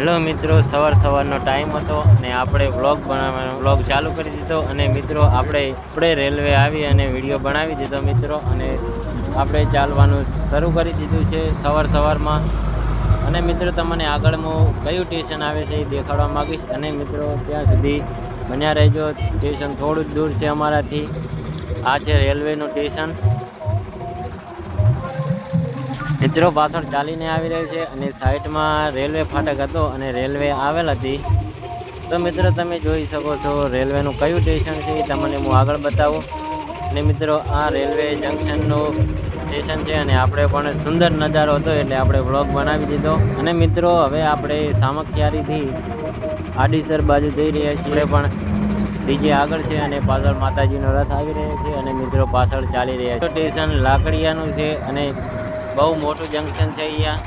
Hello મિત્રો, સવાર સવારનો ટાઈમ હતો અને આપણે વ્લોગ બનાવવાનો વ્લોગ ચાલુ કરી દીધો અને મિત્રો આપણે આપણે રેલવે આવી અને વીડિયો બનાવી દીધો મિત્રો અને આપણે ચાલવાનું શરૂ કરી દીધું છે સવાર સવારમાં. અને મિત્રો તમને આગળ હું કયું સ્ટેશન આવે છે એ દેખાડવા માગીશ. અને મિત્રો ત્યાં સુધી બન્યા રહેજો. સ્ટેશન થોડું જ દૂર છે અમારાથી. આ છે રેલવેનું સ્ટેશન મિત્રો પાછળ ચાલીને આવી રહ્યો છે અને સાઈડમાં રેલવે ફાટક હતો અને રેલવે આવેલ હતી. તો મિત્રો તમે જોઈ શકો છો રેલવેનું કયું સ્ટેશન છે એ તમને હું આગળ બતાવું. અને મિત્રો આ રેલવે જંકશનનું સ્ટેશન છે અને આપણે પણ સુંદર નજારો હતો એટલે આપણે વ્લોગ બનાવી દીધો. અને મિત્રો હવે આપણે સામખિયારીથી આડીસર બાજુ જઈ રહ્યા છીએ પણ ડીજે આગળ છે અને પાછળ માતાજીનો રથ આવી રહ્યો છે અને મિત્રો પાછળ ચાલી રહ્યા છે. સ્ટેશન લાકડિયાનું છે અને બહુ મોટું જંકશન છે અહીંયા.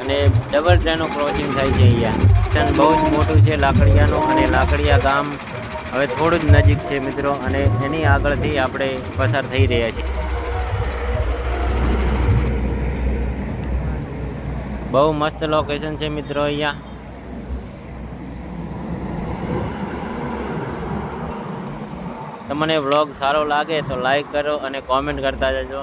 અને ડબલ ટ્રેનો ક્રોસિંગ થાય છે અહીંયા. જંકશન બહુ જ મોટું છે લાકડિયાનું અને લાકડિયા ગામ હવે થોડું જ નજીક છે મિત્રો અને એની આગળથી આપણે પસાર થઈ રહ્યા છીએ. બહુ મસ્ત લોકેશન છે મિત્રો અહીંયા. તમને વ્લોગ સારો લાગે તો લાઈક કરો અને કોમેન્ટ કરતા જજો.